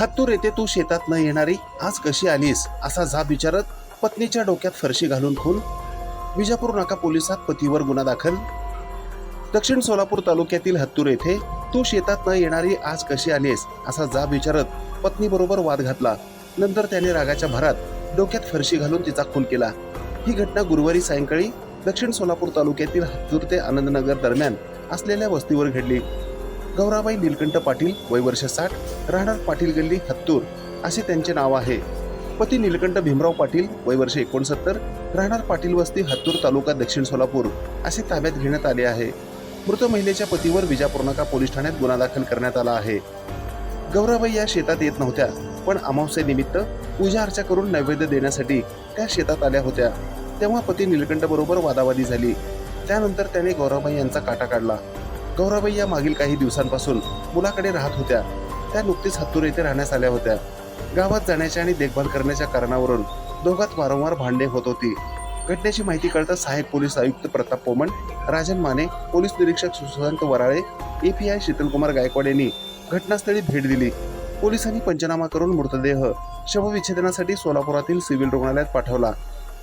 हत्तूर येथे तू शेतात न येणारी आज कशी आलीस? असा जाब विचारत पत्नीच्या डोक्यात फरशी घालून खून. विजापूर नाका पोलिसात पतीवर गुन्हा दाखल. दक्षिण सोलापूर तालुक्यातील हत्तूर येथे तू शेतात न येणारी आज कशी आलीस? असा जाब विचारत पत्नीबरोबर वाद घातला. नंतर त्याने रागाच्या भरात डोक्यात फरशी घालून तिचा खून केला. ही घटना गुरुवारी सायंकाळी दक्षिण सोलापूर तालुक्यातील हत्तूर ते आनंदनगर दरम्यान असलेल्या वस्तीवर घडली. गौराबाई निलकंठ पाटील वय वर्ष साठ राहणार पाटील गल्ली हत्तूर असे त्यांचे नाव आहे. पती निलकंठ भीमराव पाटील वय वर्ष एकोणसत्तर राहणार पाटील वस्ती हत्तूर तालुका दक्षिण सोलापूर असे ताब्यात घेण्यात आले आहे. मृत महिलेच्या पतीवर विजापूर नाका पोलीस ठाण्यात गुन्हा दाखल करण्यात आला आहे. गौराबाई या शेतात येत नव्हत्या पण अमावस्येनिमित्त पूजा अर्चा करून नैवेद्य देण्यासाठी त्या शेतात आल्या होत्या. तेव्हा पती निलकंठ बरोबर वादावादी झाली. त्यानंतर त्याने गौराबाई यांचा काटा काढला. गौराबाई या मागील काही दिवसांपासून मुलाकडे राहत होत्या. त्या नुकतीच हत्तूर येथे राहण्यास आल्या होत्या. गावात जाण्याच्या आणि देखभाल करण्याच्या कारणावरून दोघात वारंवार भांडणे होत होती. घटनेची माहिती कळताच सहाय्यक पोलीस आयुक्त प्रताप पोमण राजन माने पोलीस निरीक्षक सुशांत वराळे एपीआय शीतलकुमार गायकवाड यांनी घटनास्थळी भेट दिली. पोलिसांनी पंचनामा करून मृतदेह शवविच्छेदनासाठी सोलापुरातील सिव्हिल रुग्णालयात पाठवला.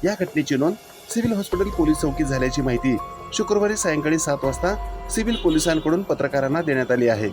या घटनेची नोंद सिव्हिल हॉस्पिटल पोलीस चौकीत झाल्याची माहिती शुक्रवारी सायंकाळी सात वाजता सिव्हिल पोलिसांकडून पत्रकारांना देण्यात आली आहे.